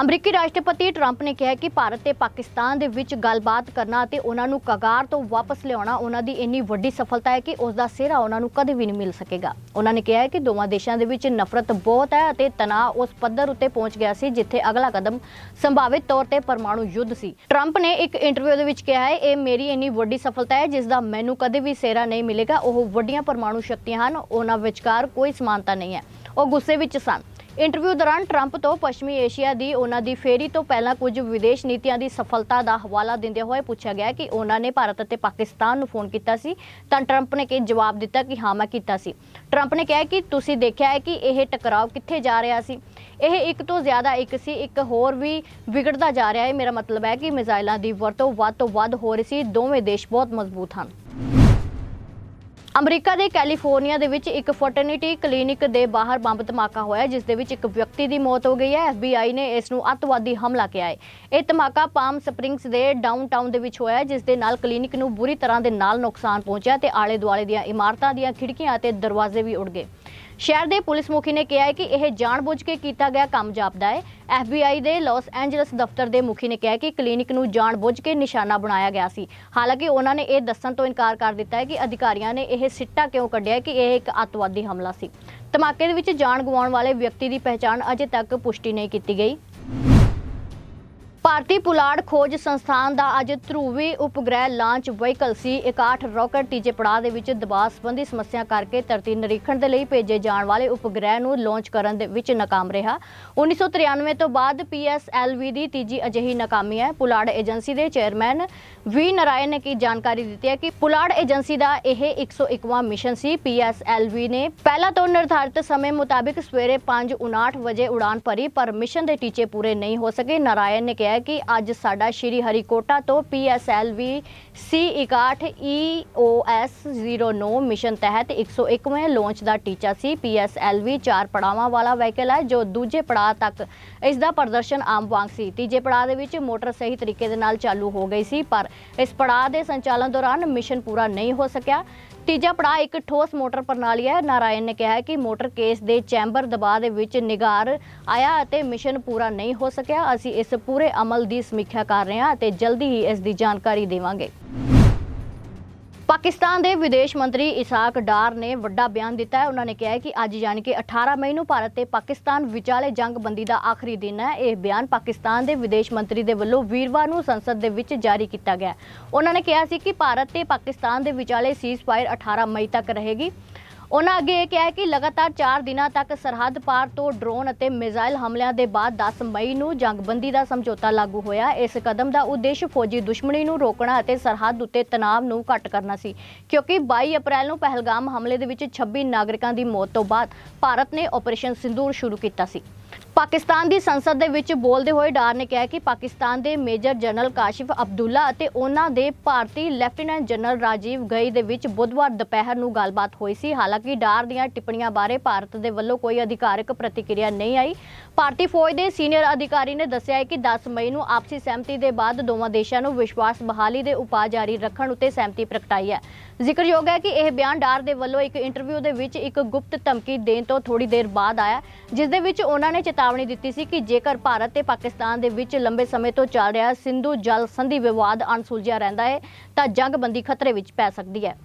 ਅਮਰੀਕੀ ਰਾਸ਼ਟਰਪਤੀ ਟਰੰਪ ਨੇ ਕਿਹਾ ਕਿ ਭਾਰਤ ਤੇ ਪਾਕਿਸਤਾਨ ਦੇ ਵਿੱਚ ਗੱਲਬਾਤ ਕਰਨਾ ਅਤੇ ਉਹਨਾਂ ਨੂੰ ਕਗਾਰ ਤੋਂ ਵਾਪਸ ਲਿਆਉਣਾ ਉਹਨਾਂ ਦੀ ਇੰਨੀ ਵੱਡੀ ਸਫਲਤਾ ਹੈ ਕਿ ਉਸ ਦਾ ਸਿਹਰਾ ਉਹਨਾਂ ਨੂੰ ਕਦੇ ਵੀ ਨਹੀਂ ਮਿਲ ਸਕੇਗਾ। ਉਹਨਾਂ ਨੇ ਕਿਹਾ ਹੈ ਕਿ ਦੋਵਾਂ ਦੇਸ਼ਾਂ ਦੇ ਵਿੱਚ ਨਫ਼ਰਤ ਬਹੁਤ ਹੈ ਅਤੇ ਤਣਾਅ ਉਸ ਪੱਧਰ ਉੱਤੇ ਪਹੁੰਚ ਗਿਆ ਸੀ ਜਿੱਥੇ ਅਗਲਾ ਕਦਮ ਸੰਭਾਵਿਤ ਤੌਰ ਤੇ ਪਰਮਾਣੂ ਯੁੱਧ ਸੀ। ਟਰੰਪ ਨੇ ਇੱਕ ਇੰਟਰਵਿਊ ਦੇ ਵਿੱਚ ਕਿਹਾ ਹੈ, ਇਹ ਮੇਰੀ ਇੰਨੀ ਵੱਡੀ ਸਫਲਤਾ ਹੈ ਜਿਸ ਦਾ ਮੈਨੂੰ ਕਦੇ ਵੀ ਸਿਹਰਾ ਨਹੀਂ ਮਿਲੇਗਾ। ਉਹ ਵੱਡੀਆਂ ਪਰਮਾਣੂ ਸ਼ਕਤੀਆਂ ਹਨ, ਉਹਨਾਂ ਵਿਚਕਾਰ ਕੋਈ ਸਮਾਨਤਾ ਨਹੀਂ ਹੈ। ਉਹ ਗੁੱਸੇ ਵਿੱਚ ਸਨ। ਇੰਟਰਵਿਊ ਦੌਰਾਨ ਟਰੰਪ ਤੋਂ ਪੱਛਮੀ ਏਸ਼ੀਆ ਦੀ ਉਹਨਾਂ ਦੀ ਫੇਰੀ ਤੋਂ ਪਹਿਲਾਂ ਕੁਝ ਵਿਦੇਸ਼ ਨੀਤੀਆਂ ਦੀ ਸਫਲਤਾ ਦਾ ਹਵਾਲਾ ਦਿੰਦੇ ਹੋਏ ਪੁੱਛਿਆ ਗਿਆ ਕਿ ਉਹਨਾਂ ਨੇ ਭਾਰਤ ਅਤੇ ਪਾਕਿਸਤਾਨ ਨੂੰ ਫੋਨ ਕੀਤਾ ਸੀ, ਤਾਂ ਟਰੰਪ ਨੇ ਕਿ ਜਵਾਬ ਦਿੱਤਾ ਕਿ ਹਾਂ, ਮੈਂ ਕੀਤਾ ਸੀ। ਟਰੰਪ ਨੇ ਕਿਹਾ ਕਿ ਤੁਸੀਂ ਦੇਖਿਆ ਹੈ ਕਿ ਇਹ ਟਕਰਾਅ ਕਿੱਥੇ ਜਾ ਰਿਹਾ ਸੀ। ਇਹ ਇੱਕ ਤੋਂ ਜ਼ਿਆਦਾ ਇੱਕ ਸੀ, ਇੱਕ ਹੋਰ ਵੀ ਵਿਗੜਦਾ ਜਾ ਰਿਹਾ ਹੈ। ਮੇਰਾ ਮਤਲਬ ਹੈ ਕਿ ਮਿਜ਼ਾਈਲਾਂ ਦੀ ਵਰਤੋਂ ਵੱਧ ਤੋਂ ਵੱਧ ਹੋ ਰਹੀ ਸੀ। ਦੋਵੇਂ ਦੇਸ਼ ਬਹੁਤ ਮਜ਼ਬੂਤ ਹਨ। ਅਮਰੀਕਾ ਦੇ ਕੈਲੀਫੋਰਨੀਆ ਦੇ ਵਿੱਚ ਇੱਕ ਫਰਟਰਨਿਟੀ ਕਲੀਨਿਕ ਦੇ ਬਾਹਰ ਬੰਬ ਧਮਾਕਾ ਹੋਇਆ ਜਿਸ ਦੇ ਵਿੱਚ ਇੱਕ ਵਿਅਕਤੀ ਦੀ ਮੌਤ ਹੋ ਗਈ ਹੈ। FBI ਨੇ ਇਸ ਨੂੰ ਅੱਤਵਾਦੀ ਹਮਲਾ ਕਿਹਾ ਹੈ। ਇਹ ਧਮਾਕਾ ਪਾਮ ਸਪ੍ਰਿੰਗਸ ਦੇ ਡਾਊਨਟਾਊਨ ਦੇ ਵਿੱਚ ਹੋਇਆ ਜਿਸ ਦੇ ਨਾਲ ਕਲੀਨਿਕ ਨੂੰ ਬੁਰੀ ਤਰ੍ਹਾਂ ਦੇ ਨਾਲ ਨੁਕਸਾਨ ਪਹੁੰਚਿਆ ਤੇ ਆਲੇ ਦੁਆਲੇ ਦੀਆਂ ਇਮਾਰਤਾਂ ਦੀਆਂ ਖਿੜਕੀਆਂ ਅਤੇ ਦਰਵਾਜ਼ੇ ਵੀ ਉੱਡ ਗਏ। ਸ਼ਹਿਰ ਦੇ ਪੁਲਿਸ ਮੁਖੀ ਨੇ ਕਿਹਾ ਹੈ ਕਿ ਇਹ ਜਾਣਬੁੱਝ ਕੇ ਕੀਤਾ ਗਿਆ ਕੰਮ ਜਾਪਦਾ ਹੈ। FBI ਦੇ ਲਾਸ ਐਂਜਲਸ ਦਫ਼ਤਰ ਦੇ ਮੁਖੀ ਨੇ ਕਿਹਾ ਕਿ ਕਲੀਨਿਕ ਨੂੰ ਜਾਣਬੁੱਝ ਕੇ ਨਿਸ਼ਾਨਾ ਬਣਾਇਆ ਗਿਆ ਸੀ। ਹਾਲਾਂਕਿ ਉਹਨਾਂ ਨੇ ਇਹ ਦੱਸਣ ਤੋਂ ਇਨਕਾਰ ਕਰ ਦਿੱਤਾ ਹੈ ਕਿ ਅਧਿਕਾਰੀਆਂ ਨੇ ਇਹ ਸਿੱਟਾ ਕਿਉਂ ਕੱਢਿਆ ਕਿ ਇਹ ਇੱਕ ਅੱਤਵਾਦੀ ਹਮਲਾ ਸੀ। ਧਮਾਕੇ ਦੇ ਵਿੱਚ ਜਾਨ ਗਵਾਉਣ ਵਾਲੇ ਵਿਅਕਤੀ ਦੀ ਪਹਿਚਾਣ ਅਜੇ ਤੱਕ ਪੁਸ਼ਟੀ ਨਹੀਂ ਕੀਤੀ ਗਈ। ਭਾਰਤੀ ਪੁਲਾੜ ਖੋਜ ਸੰਸਥਾਨ ਦਾ ਅੱਜ ਧਰੂਵੀ ਉਪਗ੍ਰਹਿ ਲਾਂਚ ਵਹੀਕਲ ਸੀ। 61 ਰਾਕਟ ਤੀਜੇ ਪੜਾਅ ਦੇ ਵਿੱਚ ਦਬਾਅ ਸੰਬੰਧੀ ਸਮੱਸਿਆ ਕਰਕੇ ਧਰਤੀ ਨਿਰੀਖਣ ਦੇ ਲਈ ਭੇਜੇ ਜਾਣ ਵਾਲੇ ਉਪਗ੍ਰਹਿ ਨੂੰ ਲਾਂਚ ਕਰਨ ਦੇ ਵਿੱਚ ਨਾਕਾਮ ਰਿਹਾ। 1993 ਤੋਂ ਬਾਅਦ PSLV ਦੀ ਤੀਜੀ ਅਜਿਹੀ ਨਾਕਾਮੀ ਹੈ। ਪੁਲਾੜ ਏਜੰਸੀ ਦੇ ਚੇਅਰਮੈਨ ਵੀ ਨਾਰਾਇਣ ਨੇ ਕੀ ਜਾਣਕਾਰੀ ਦਿੱਤੀ ਹੈ ਕਿ ਪੁਲਾੜ ਏਜੰਸੀ ਦਾ ਇਹ 101ਵਾਂ ਮਿਸ਼ਨ ਸੀ। PSLV ਨੇ ਪਹਿਲਾਂ ਤੋਂ ਨਿਰਧਾਰਿਤ ਸਮੇਂ ਮੁਤਾਬਿਕ ਸਵੇਰੇ 5:59 ਵਜੇ ਉਡਾਨ ਭਰੀ, ਪਰ ਮਿਸ਼ਨ ਦੇ ਟੀਚੇ ਪੂਰੇ ਨਹੀਂ ਹੋ ਸਕੇ। ਨਾਰਾਇਣ ਨੇ ਕਿਹਾ ਕਿ ਅੱਜ ਸਾਡਾ ਸ਼੍ਰੀ ਹਰੀਕੋਟਾ ਤੋਂ PSLV C61 EOS 09 ਮਿਸ਼ਨ ਤਹਿਤ 101ਵੇਂ ਲਾਂਚ ਦਾ ਟੀਚਾ ਸੀ। PSLV ਚਾਰ ਪੜਾਵਾਂ ਵਾਲਾ ਵਹੀਕਲ ਹੈ, ਜੋ ਦੂਜੇ ਪੜਾਅ ਤੱਕ ਇਸ ਦਾ ਪ੍ਰਦਰਸ਼ਨ ਆਮ ਵਾਂਗ ਸੀ। ਤੀਜੇ ਪੜਾਅ ਦੇ ਵਿੱਚ ਮੋਟਰ ਸਹੀ ਤਰੀਕੇ ਦੇ ਨਾਲ ਚਾਲੂ ਹੋ ਗਈ ਸੀ, ਪਰ ਇਸ ਪੜਾਅ ਦੇ ਸੰਚਾਲਨ ਦੌਰਾਨ ਮਿਸ਼ਨ ਪੂਰਾ ਨਹੀਂ ਹੋ ਸਕਿਆ। ਤੀਜਾ ਪੜਾਅ ਇੱਕ ਠੋਸ ਮੋਟਰ ਪ੍ਰਣਾਲੀ ਹੈ। ਨਾਰਾਇਣ ਨੇ ਕਿਹਾ ਕਿ ਮੋਟਰ ਕੇਸ ਦੇ ਚੈਂਬਰ ਦਬਾਅ ਦੇ ਵਿੱਚ ਨਿਗਾਰ ਆਇਆ ਅਤੇ ਮਿਸ਼ਨ ਪੂਰਾ ਨਹੀਂ ਹੋ ਸਕਿਆ। ਅਸੀਂ ਇਸ ਪੂਰੇ ਅਮਲ ਦੀ ਸਮੀਖਿਆ ਕਰ ਰਹੇ ਹਾਂ ਅਤੇ ਜਲਦੀ ਹੀ ਇਸ ਦੀ ਜਾਣਕਾਰੀ ਦੇਵਾਂਗੇ। ਪਾਕਿਸਤਾਨ ਦੇ ਵਿਦੇਸ਼ ਮੰਤਰੀ ਇਸਾਕ ਡਾਰ ਨੇ ਵੱਡਾ ਬਿਆਨ ਦਿੱਤਾ ਹੈ। ਉਹਨਾਂ ਨੇ ਕਿਹਾ ਹੈ ਕਿ ਅੱਜ ਯਾਨੀ ਕਿ 18 ਮਈ ਨੂੰ ਭਾਰਤ ਤੇ ਪਾਕਿਸਤਾਨ ਵਿਚਾਲੇ ਜੰਗਬੰਦੀ ਦਾ ਆਖਰੀ ਦਿਨ ਹੈ। ਇਹ ਬਿਆਨ ਪਾਕਿਸਤਾਨ ਦੇ ਵਿਦੇਸ਼ ਮੰਤਰੀ ਦੇ ਵੱਲੋਂ ਵੀਰਵਾਰ ਨੂੰ ਸੰਸਦ ਦੇ ਵਿੱਚ ਜਾਰੀ ਕੀਤਾ ਗਿਆ ਉਹਨਾਂ ਨੇ ਕਿਹਾ ਸੀ ਕਿ ਭਾਰਤ ਤੇ ਪਾਕਿਸਤਾਨ ਦੇ ਵਿਚਾਲੇ ਸੀਜ਼ਫਾਇਰ 18 ਮਈ ਤੱਕ ਰਹੇਗੀ। ਉਹਨਾਂ ਅੱਗੇ ਇਹ ਕਿਹਾ ਕਿ ਲਗਾਤਾਰ 4 ਦਿਨਾਂ ਤੱਕ ਸਰਹੱਦ ਪਾਰ ਤੋਂ ਡਰੋਨ ਅਤੇ ਮਿਜ਼ਾਈਲ ਹਮਲਿਆਂ ਦੇ ਬਾਅਦ 10 ਮਈ ਨੂੰ ਜੰਗਬੰਦੀ ਦਾ ਸਮਝੌਤਾ ਲਾਗੂ ਹੋਇਆ। ਇਸ ਕਦਮ ਦਾ ਉਦੇਸ਼ ਫੌਜੀ ਦੁਸ਼ਮਣੀ ਨੂੰ ਰੋਕਣਾ ਅਤੇ ਸਰਹੱਦ ਉੱਤੇ ਤਣਾਅ ਨੂੰ ਘੱਟ ਕਰਨਾ ਸੀ, ਕਿਉਂਕਿ 22 ਅਪ੍ਰੈਲ ਨੂੰ ਪਹਿਲਗਾਮ ਹਮਲੇ ਦੇ ਵਿੱਚ 26 ਨਾਗਰਿਕਾਂ ਦੀ ਮੌਤ ਤੋਂ ਬਾਅਦ ਭਾਰਤ ਨੇ ਆਪਰੇਸ਼ਨ ਸਿੰਦੂਰ ਸ਼ੁਰੂ ਕੀਤਾ ਸੀ। ਪਾਕਿਸਤਾਨ ਦੀ ਸੰਸਦ ਦੇ ਵਿੱਚ ਬੋਲਦੇ ਹੋਏ ਡਾਰ ਨੇ ਕਿਹਾ ਕਿ ਪਾਕਿਸਤਾਨ ਦੇ ਮੇਜਰ ਜਨਰਲ ਕਾਸ਼ਿਫ ਅਬਦੁੱਲਾ ਅਤੇ ਉਹਨਾਂ ਦੇ ਭਾਰਤੀ ਲੈਫਟੀਨੈਂਟ ਜਨਰਲ ਰਾਜੀਵ ਗਈ ਦੇ ਵਿੱਚ ਬੁੱਧਵਾਰ ਦੁਪਹਿਰ ਨੂੰ ਗੱਲਬਾਤ ਹੋਈ ਸੀ। ਹਾਲਾਂਕਿ ਡਾਰ ਦੀਆਂ ਟਿੱਪਣੀਆਂ ਬਾਰੇ ਭਾਰਤ ਦੇ ਵੱਲੋਂ ਕੋਈ ਅਧਿਕਾਰਕ ਪ੍ਰਤੀਕਿਰਿਆ ਨਹੀਂ ਆਈ। ਭਾਰਤੀ ਫੌਜ ਦੇ ਸੀਨੀਅਰ ਅਧਿਕਾਰੀ ਨੇ ਦੱਸਿਆ ਹੈ ਕਿ 10 ਮਈ ਨੂੰ ਆਪਸੀ ਸਹਿਮਤੀ ਦੇ ਬਾਅਦ ਦੋਵਾਂ ਦੇਸ਼ਾਂ ਨੂੰ ਵਿਸ਼ਵਾਸ ਬਹਾਲੀ ਦੇ ਉਪਾਅ ਜਾਰੀ ਰੱਖਣ ਉੱਤੇ ਸਹਿਮਤੀ ਪ੍ਰਗਟਾਈ ਹੈ। ਜ਼ਿਕਰਯੋਗ ਹੈ ਕਿ ਇਹ ਬਿਆਨ ਡਾਰ ਦੇ ਵੱਲੋਂ ਇੱਕ ਇੰਟਰਵਿਊ ਦੇ ਵਿੱਚ ਇੱਕ ਗੁਪਤ ਧਮਕੀ ਦੇਣ ਤੋਂ ਥੋੜੀ ਦੇਰ ਬਾਅਦ ਆਇਆ ਜਿਸ ਦੇ ਵਿੱਚ ਉਹਨਾਂ ਨੇ ਚੇਤਾਵਨੀ ਦਿੱਤੀ ਸੀ ਕਿ ਜੇਕਰ ਭਾਰਤ ਤੇ ਪਾਕਿਸਤਾਨ ਦੇ ਵਿੱਚ ਲੰਬੇ ਸਮੇਂ ਤੋਂ ਚੱਲ ਰਿਹਾ ਸਿੰਧੂ ਜਲ ਸੰਧੀ ਵਿਵਾਦ ਅਣਸੁਲਝਿਆ ਰਹਿੰਦਾ ਹੈ, ਤਾਂ ਜੰਗਬੰਦੀ ਖਤਰੇ ਵਿੱਚ ਪੈ ਸਕਦੀ ਹੈ।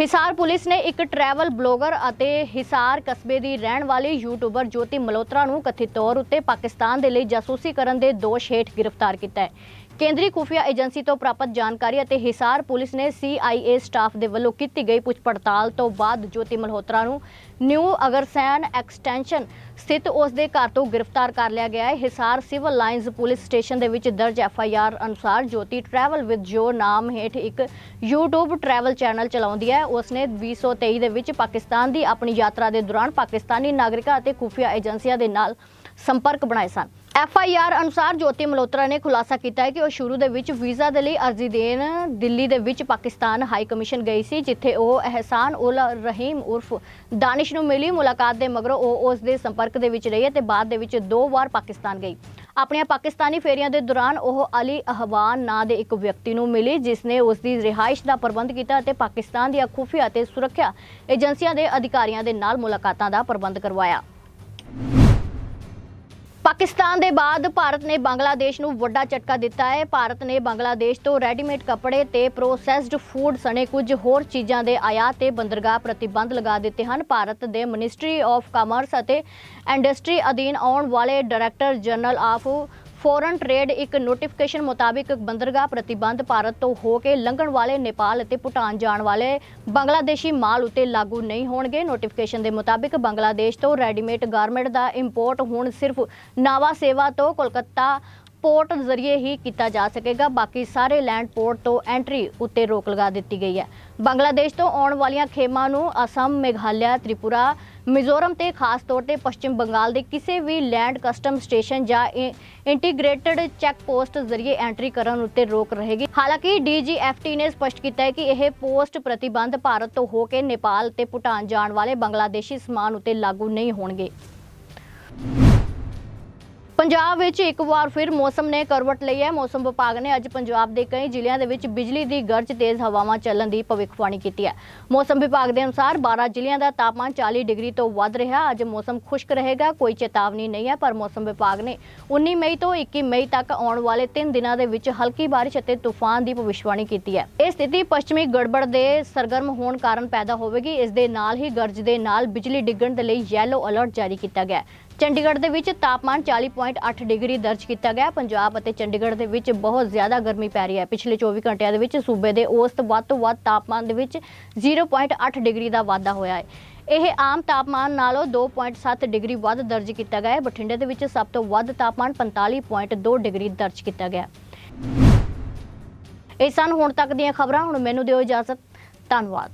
ਹਿਸਾਰ ਪੁਲਿਸ ਨੇ ਇੱਕ ਟਰੈਵਲ ਬਲੌਗਰ ਅਤੇ ਹਿਸਾਰ ਕਸਬੇ ਦੀ ਰਹਿਣ ਵਾਲੀ ਯੂਟਿਊਬਰ ਜੋਤੀ ਮਲੋਤਰਾ ਨੂੰ ਕਥਿਤ ਤੌਰ ਉੱਤੇ ਪਾਕਿਸਤਾਨ ਦੇ ਲਈ ਜਾਸੂਸੀ ਕਰਨ ਦੇ ਦੋਸ਼ ਹੇਠ ਗ੍ਰਿਫਤਾਰ ਕੀਤਾ ਹੈ। ਕੇਂਦਰੀ ਖੁਫੀਆ ਏਜੰਸੀ ਤੋਂ ਪ੍ਰਾਪਤ ਜਾਣਕਾਰੀ ਅਤੇ ਹਿਸਾਰ ਪੁਲਿਸ ਨੇ CIA ਸਟਾਫ ਦੇ ਵੱਲੋਂ ਕੀਤੀ ਗਈ ਪੁੱਛ ਪੜਤਾਲ ਤੋਂ ਬਾਅਦ ਜੋਤੀ ਮਲਹੋਤਰਾ ਨੂੰ ਨਿਊ ਅਗਰਸੈਨ ਐਕਸਟੈਂਸ਼ਨ ਸਥਿਤ ਉਸ ਦੇ ਘਰ ਤੋਂ ਗ੍ਰਿਫਤਾਰ ਕਰ ਲਿਆ ਗਿਆ ਹੈ। Hisar civil lines police station ਦੇ ਵਿੱਚ ਦਰਜ ਐਫਆਈਆਰ ਅਨੁਸਾਰ ਜੋਤੀ ਟਰੈਵਲ ਵਿਦ ਜੋ ਨਾਮ ਹੇਠ ਇੱਕ YouTube ਟਰੈਵਲ ਚੈਨਲ ਚਲਾਉਂਦੀ ਹੈ। ਉਸ ਨੇ 2023 ਦੇ ਵਿੱਚ ਪਾਕਿਸਤਾਨ ਦੀ ਆਪਣੀ ਯਾਤਰਾ ਦੇ ਦੌਰਾਨ ਪਾਕਿਸਤਾਨੀ ਨਾਗਰਿਕਾਂ ਅਤੇ ਖੁਫੀਆ ਏਜੰਸੀਆਂ ਦੇ ਨਾਲ ਸੰਪਰਕ ਬਣਾਏ ਸਨ। ਐਫ ਆਈ ਆਰ ਅਨੁਸਾਰ ਜੋਤੀ ਮਲਹੋਤਰਾ ਨੇ ਖੁਲਾਸਾ ਕੀਤਾ ਹੈ ਕਿ ਉਹ ਸ਼ੁਰੂ ਦੇ ਵਿੱਚ ਵੀਜ਼ਾ ਦੇ ਲਈ ਅਰਜ਼ੀ ਦੇਣ ਦਿੱਲੀ ਦੇ ਵਿੱਚ ਪਾਕਿਸਤਾਨ ਹਾਈ ਕਮਿਸ਼ਨ ਗਈ ਸੀ, ਜਿੱਥੇ ਉਹ ਅਹਿਸਾਨ ਉਲ ਰਹੀਮ ਉਰਫ ਦਾਨਿਸ਼ ਨੂੰ ਮਿਲੀ। ਮੁਲਾਕਾਤ ਦੇ ਮਗਰੋਂ ਉਹ ਉਸ ਦੇ ਸੰਪਰਕ ਦੇ ਵਿੱਚ ਰਹੀ ਅਤੇ ਬਾਅਦ ਦੇ ਵਿੱਚ ਦੋ ਵਾਰ ਪਾਕਿਸਤਾਨ ਗਈ। ਆਪਣੀਆਂ ਪਾਕਿਸਤਾਨੀ ਫੇਰੀਆਂ ਦੇ ਦੌਰਾਨ ਉਹ ਅਲੀ ਅਹਵਾਨ ਨਾਂ ਦੇ ਇੱਕ ਵਿਅਕਤੀ ਨੂੰ ਮਿਲੀ, ਜਿਸ ਨੇ ਉਸ ਦੀ ਰਿਹਾਇਸ਼ ਦਾ ਪ੍ਰਬੰਧ ਕੀਤਾ ਅਤੇ ਪਾਕਿਸਤਾਨ ਦੀਆਂ ਖੁਫੀਆ ਅਤੇ ਸੁਰੱਖਿਆ ਏਜੰਸੀਆਂ ਦੇ ਅਧਿਕਾਰੀਆਂ ਦੇ ਨਾਲ ਮੁਲਾਕਾਤਾਂ ਦਾ ਪ੍ਰਬੰਧ ਕਰਵਾਇਆ। ਪਾਕਿਸਤਾਨ ਦੇ ਬਾਅਦ ਭਾਰਤ ਨੇ ਬੰਗਲਾਦੇਸ਼ ਨੂੰ ਵੱਡਾ ਝਟਕਾ ਦਿੱਤਾ ਹੈ। ਭਾਰਤ ਨੇ ਬੰਗਲਾਦੇਸ਼ ਤੋਂ ਰੈਡੀਮੇਡ ਕੱਪੜੇ ਤੇ ਪ੍ਰੋਸੈਸਡ ਫੂਡ ਸਣੇ ਕੁਝ ਹੋਰ ਚੀਜ਼ਾਂ ਦੇ ਆਯਾਤ ਤੇ ਬੰਦਰਗਾਹ ਪ੍ਰਤੀਬੰਧ ਲਗਾ ਦਿੱਤੇ ਹਨ। ਭਾਰਤ ਦੇ ਮਿਨਿਸਟਰੀ ਆਫ ਕਾਮਰਸ ਅਤੇ ਇੰਡਸਟਰੀ ਅਧੀਨ ਆਉਣ ਵਾਲੇ director general of foreign trade ਇੱਕ ਨੋਟੀਫਿਕੇਸ਼ਨ ਮੁਤਾਬਿਕ ਬੰਦਰਗਾਹ ਪ੍ਰਤੀਬੰਧ ਭਾਰਤ ਤੋਂ ਹੋ ਕੇ ਲੰਘਣ ਵਾਲੇ ਨੇਪਾਲ ਅਤੇ ਭੂਟਾਨ ਜਾਣ ਵਾਲੇ ਬੰਗਲਾਦੇਸ਼ੀ ਮਾਲ ਉਤੇ ਲਾਗੂ ਨਹੀਂ ਹੋਣਗੇ। ਨੋਟੀਫਿਕੇਸ਼ਨ ਦੇ ਮੁਤਾਬਿਕ ਬੰਗਲਾਦੇਸ਼ ਤੋਂ ਰੈਡੀਮੇਡ ਗਾਰਮੈਂਟ ਦਾ ਇੰਪੋਰਟ ਹੁਣ ਸਿਰਫ ਨਾਵਾ ਸੇਵਾ ਤੋਂ, ਕੋਲਕਾਤਾ ਪੋਰਟ ਜ਼ਰੀਏ ਹੀ ਕੀਤਾ ਜਾ ਸਕੇਗਾ। ਬਾਕੀ ਸਾਰੇ ਲੈਂਡ ਪੋਰਟ ਤੋਂ ਐਂਟਰੀ ਉੱਤੇ ਰੋਕ ਲਗਾ ਦਿੱਤੀ ਗਈ ਹੈ। ਬੰਗਲਾਦੇਸ਼ ਤੋਂ ਆਉਣ ਵਾਲੀਆਂ ਖੇਮਾਂ ਨੂੰ ਅਸਮ, ਮੇਘਾਲਿਆ, ਤ੍ਰਿਪੁਰਾ, ਮਿਜ਼ੋਰਮ ਤੇ ਖਾਸ ਤੌਰ ਤੇ ਪੱਛਮ ਬੰਗਾਲ ਦੇ ਕਿਸੇ ਵੀ ਲੈਂਡ ਕਸਟਮ ਸਟੇਸ਼ਨ ਜਾਂ ਇੰਟੀਗ੍ਰੇਟਡ ਚੈੱਕ ਪੋਸਟ ਜ਼ਰੀਏ ਐਂਟਰੀ ਕਰਨ ਉੱਤੇ ਰੋਕ ਰਹੇਗੀ। ਹਾਲਾਂਕਿ ਡੀਜੀਐਫਟੀ ਨੇ ਸਪਸ਼ਟ ਕੀਤਾ ਹੈ ਕਿ ਇਹ ਪੋਸਟ ਪ੍ਰਤੀਬੰਧ ਭਾਰਤ ਤੋਂ ਹੋ ਕੇ ਨੇਪਾਲ ਤੇ ਭੂਟਾਨ ਜਾਣ ਵਾਲੇ ਬੰਗਲਾਦੇਸ਼ੀ ਸਮਾਨ ਉੱਤੇ ਲਾਗੂ ਨਹੀਂ ਹੋਣਗੇ। ਪੰਜਾਬ ਵਿੱਚ ਇੱਕ ਵਾਰ ਫਿਰ ਮੌਸਮ ਨੇ ਕਰਵਟ ਲਈ ਹੈ। ਮੌਸਮ ਵਿਭਾਗ ਨੇ ਅੱਜ ਪੰਜਾਬ ਦੇ ਕਈ ਜ਼ਿਲ੍ਹਿਆਂ ਦੇ ਵਿੱਚ ਬਿਜਲੀ ਦੀ ਗਰਜ ਤੇਜ਼ ਹਵਾਵਾਂ ਚੱਲਣ ਦੀ ਭਵਿੱਖਬਾਣੀ ਕੀਤੀ ਹੈ। ਮੌਸਮ ਵਿਭਾਗ ਦੇ ਅਨੁਸਾਰ 12 ਜ਼ਿਲ੍ਹਿਆਂ ਦਾ ਤਾਪਮਾਨ 40 ਡਿਗਰੀ ਤੋਂ ਵੱਧ ਰਿਹਾ। ਅੱਜ ਮੌਸਮ ਖੁਸ਼ਕ ਰਹੇਗਾ, ਕੋਈ ਚੇਤਾਵਨੀ ਨਹੀਂ ਹੈ, ਪਰ ਮੌਸਮ ਵਿਭਾਗ ਨੇ 19 ਮਈ ਤੋਂ 21 ਮਈ ਤੱਕ ਆਉਣ ਵਾਲੇ 3 ਦਿਨਾਂ ਦੇ ਵਿੱਚ ਹਲਕੀ ਬਾਰਿਸ਼ ਅਤੇ ਤੂਫਾਨ ਦੀ ਭਵਿੱਖਬਾਣੀ ਕੀਤੀ ਹੈ। ਇਹ ਸਥਿਤੀ ਪੱਛਮੀ ਗੜਬੜ ਦੇ ਸਰਗਰਮ ਹੋਣ ਕਾਰਨ ਪੈਦਾ ਹੋਵੇਗੀ। ਇਸ ਦੇ ਨਾਲ ਹੀ ਗਰਜ ਦੇ ਨਾਲ ਬਿਜਲੀ ਡਿੱਗਣ ਦੇ ਲਈ ਯੈਲੋ ਅਲਰਟ ਜਾਰੀ ਕੀਤਾ ਗਿਆ ਚੰਡੀਗੜ੍ਹ ਦੇ ਵਿੱਚ ਤਾਪਮਾਨ 40.8 ਡਿਗਰੀ ਦਰਜ ਕੀਤਾ ਗਿਆ। ਪੰਜਾਬ ਅਤੇ ਚੰਡੀਗੜ੍ਹ ਦੇ ਵਿੱਚ ਬਹੁਤ ਜ਼ਿਆਦਾ ਗਰਮੀ ਪੈ ਰਹੀ ਹੈ। ਪਿਛਲੇ 24 ਘੰਟਿਆਂ ਦੇ ਵਿੱਚ ਸੂਬੇ ਦੇ ਔਸਤ ਵੱਧ ਤੋਂ ਵੱਧ ਤਾਪਮਾਨ ਦੇ ਵਿੱਚ 0.8 ਡਿਗਰੀ ਦਾ ਵਾਧਾ ਹੋਇਆ ਹੈ। ਇਹ ਆਮ ਤਾਪਮਾਨ ਨਾਲੋਂ 2.7 ਡਿਗਰੀ ਵੱਧ ਦਰਜ ਕੀਤਾ ਗਿਆ ਹੈ। ਬਠਿੰਡੇ ਦੇ ਵਿੱਚ ਸਭ ਤੋਂ ਵੱਧ ਤਾਪਮਾਨ 45.2 ਡਿਗਰੀ ਦਰਜ ਕੀਤਾ ਗਿਆ ਇਹ ਸਨ ਹੁਣ ਤੱਕ ਦੀਆਂ ਖਬਰਾਂ। ਹੁਣ ਮੈਨੂੰ ਦਿਓ ਇਜਾਜ਼ਤ। ਧੰਨਵਾਦ।